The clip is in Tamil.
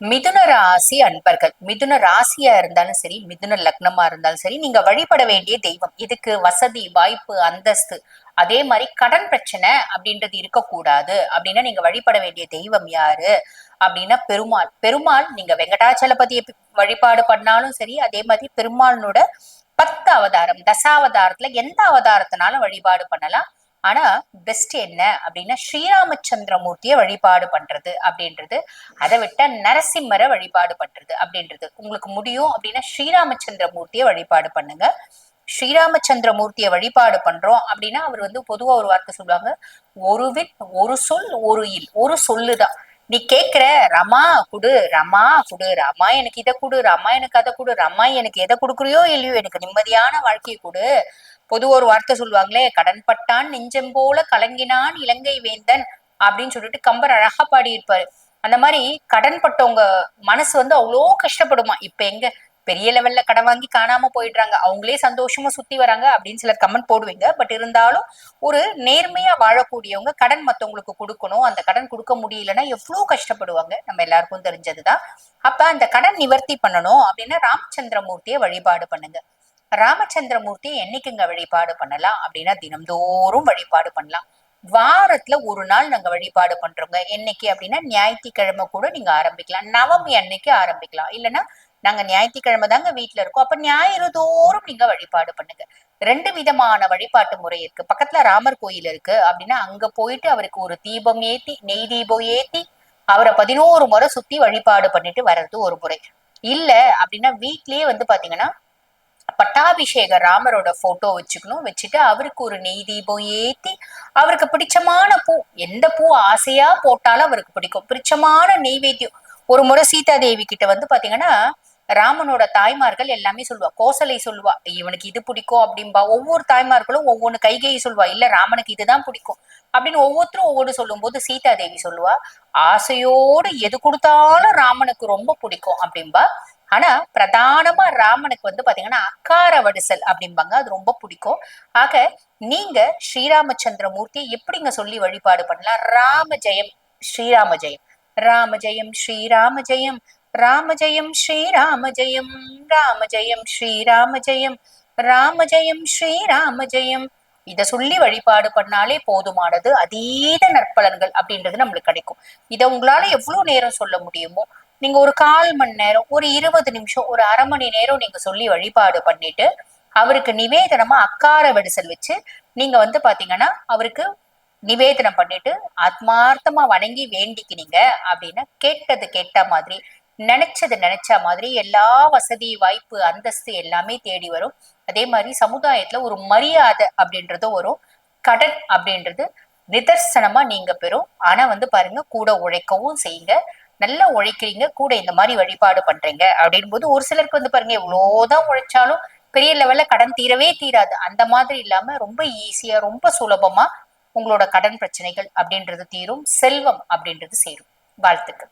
மிதுன ராசி அன்பர்கள். மிதுன ராசியா இருந்தாலும் சரி மிதுன லக்னமா இருந்தாலும் சரி நீங்க வழிபட வேண்டிய தெய்வம். இதுக்கு வசதி வாய்ப்பு அந்தஸ்து. அதே மாதிரி கடன் பிரச்சனை அப்படின்றது இருக்கக்கூடாது. அப்படின்னா நீங்க வழிபட வேண்டிய தெய்வம் யாரு? அப்படின்னா பெருமாள். பெருமாள் நீங்க வெங்கடாச்சலபதியை வழிபாடு பண்ணாலும் சரி அதே மாதிரி பெருமாளனோட பத்து அவதாரம் தசாவதாரத்துல எந்த அவதாரத்தினாலும் வழிபாடு பண்ணலாம். ஆனா பெஸ்ட் என்ன அப்படின்னா ஸ்ரீராமச்சந்திரமூர்த்தியை வழிபாடு பண்றது அப்படின்றது. அதை விட்டா நரசிம்மரை வழிபாடு பண்றது அப்படின்றது. உங்களுக்கு முடியும் அப்படின்னா ஸ்ரீராமச்சந்திரமூர்த்தியை வழிபாடு பண்ணுங்க. ஸ்ரீராமச்சந்திர மூர்த்தியை வழிபாடு பண்றோம் அப்படின்னா அவர் வந்து பொதுவா ஒரு வார்த்தை சொல்லுவாங்க ஒரு வின் ஒரு சொல் ஒரு இல். ஒரு சொல்லுதான். நீ கேக்குற ரமா குடு ரமா குடு ரமா எனக்கு இதை குடு ரமா எனக்கு அதை குடு ரமா எனக்கு எதை கொடுக்குறியோ இல்லையோ எனக்கு நிம்மதியான வாழ்க்கையை கொடு. பொது ஒரு வார்த்தை சொல்லுவாங்களே கடன் பட்டான் நெஞ்சம் போல கலங்கினான் இலங்கை வேந்தன் அப்படின்னு சொல்லிட்டு கம்பர் அழகா பாடி இருப்பாரு அந்த மாதிரி கடன் பட்டவங்க மனசு வந்து அவ்வளோ கஷ்டப்படுமா? இப்ப எங்க பெரிய லெவல்ல கடன் வாங்கி காணாம போயிடுறாங்க. அவங்களே சந்தோஷமா சுத்தி வராங்க அப்படின்னு சிலர் கமெண்ட் போடுவீங்க. பட் இருந்தாலும் ஒரு நேர்மையா வாழக்கூடியவங்க கடன் மத்தவங்களுக்கு கொடுக்கணும். அந்த கடன் கொடுக்க முடியலன்னா எவ்வளவு கஷ்டப்படுவாங்க? நம்ம எல்லாருக்கும் தெரிஞ்சதுதான். அப்ப அந்த கடன் நிவர்த்தி பண்ணணும் அப்படின்னா ராமச்சந்திரமூர்த்தியை வழிபாடு பண்ணுங்க. ராமச்சந்திரமூர்த்தி என்னைக்குங்க வழிபாடு பண்ணலாம் அப்படின்னா தினம்தோறும் வழிபாடு பண்ணலாம். வாரத்துல ஒரு நாள் நாங்க வழிபாடு பண்றோங்க. என்னைக்கு அப்படின்னா ஞாயிற்றுக்கிழமை கூட நீங்க ஆரம்பிக்கலாம். நவமி அன்னைக்கு ஆரம்பிக்கலாம். இல்லைன்னா நாங்க ஞாயிற்றுக்கிழமை தாங்க வீட்டுல இருக்கோம். அப்ப ஞாயிறு தோறும் நீங்க வழிபாடு பண்ணுங்க. ரெண்டு விதமான வழிபாட்டு முறை இருக்கு. பக்கத்துல ராமர் கோயில் இருக்கு அப்படின்னா அங்க போயிட்டு அவருக்கு ஒரு தீபம் ஏத்தி நெய் தீபம் ஏத்தி அவரை பதினோரு முறை சுத்தி வழிபாடு பண்ணிட்டு வர்றது ஒரு முறை. இல்ல அப்படின்னா வீட்லயே வந்து பாத்தீங்கன்னா பட்டாபிஷேக ராமரோட போட்டோ வச்சுக்கணும். வச்சுட்டு அவருக்கு ஒரு நெய் தீபம் ஏத்தி அவருக்கு பிடிச்சமான பூ எந்த பூ ஆசையா போட்டாலும் அவருக்கு பிடிக்கும். பிடிச்சமான நெய்வேத்தியம். ஒரு முறை சீதா தேவி கிட்ட வந்து பாத்தீங்கன்னா ராமனோட தாய்மார்கள் எல்லாமே சொல்லுவா. கோசலை சொல்லுவா. இவனுக்கு இது பிடிக்கும் அப்படின்பா ஒவ்வொரு தாய்மார்களும் ஒவ்வொன்னு கைகையை சொல்லுவா. இல்ல ராமனுக்கு இதுதான் பிடிக்கும். அப்படின்னு ஒவ்வொருத்தரும் ஒவ்வொரு சொல்லும் போது சீதா தேவி சொல்லுவா ஆசையோடு எது கொடுத்தாலும் ராமனுக்கு ரொம்ப பிடிக்கும். அப்படின்பா ஆனா பிரதானமா ராமனுக்கு வந்து பாத்தீங்கன்னா அக்கார வடிசல் அப்படிம்பாங்க. அது ரொம்ப பிடிக்கும். ஆக நீங்க ஸ்ரீராமச்சந்திர மூர்த்தி எப்படிங்க சொல்லி வழிபாடு பண்ணலாம்? ராம ஜெயம் ஸ்ரீராம ஜெயம் ராம ஜெயம் ஸ்ரீராம ஜெயம் ராம ஜெயம் ஸ்ரீராம ஜெயம் ராம ஜெயம் ஸ்ரீராம ஜெயம் ராம ஜெயம் ஸ்ரீராம ஜெயம் இத சொல்லி வழிபாடு பண்ணாலே போதுமானது. அதீத நற்பலன்கள் அப்படின்றது நம்மளுக்கு கிடைக்கும். இதை உங்களால எவ்வளவு நேரம் சொல்ல முடியுமோ நீங்க ஒரு கால் மணி நேரம் ஒரு இருபது நிமிஷம் ஒரு அரை மணி நேரம் நீங்க சொல்லி வழிபாடு பண்ணிட்டு அவருக்கு நிவேதனமா அக்கார வெடிசல் வச்சு நீங்க வந்து பாத்தீங்கன்னா அவருக்கு நிவேதனம் பண்ணிட்டு ஆத்மார்த்தமா வணங்கி வேண்டிக்கினீங்க அப்படின்னா கேட்டது கேட்ட மாதிரி நினைச்சது நினைச்ச மாதிரி எல்லா வசதி வாய்ப்பு அந்தஸ்து எல்லாமே தேடி வரும். அதே மாதிரி சமுதாயத்துல ஒரு மரியாதை அப்படின்றதும் வரும். கடன் அப்படின்றது நிதர்சனமா நீங்க பெறும். ஆனா வந்து பாருங்க கூட உழைக்கவும் செய்யுங்க. நல்லா உழைக்கிறீங்க கூட இந்த மாதிரி வழிபாடு பண்றீங்க அப்படின் போது ஒரு சிலருக்கு வந்து பாருங்க எவ்வளவுதான் உழைச்சாலும் பெரிய லெவல்ல கடன் தீரவே தீராது. அந்த மாதிரி இல்லாம ரொம்ப ஈஸியா ரொம்ப சுலபமா உங்களோட கடன் பிரச்சனைகள் அப்படின்றது தீரும் செல்வம் அப்படின்றது சேரும். வாழ்த்துக்கள்.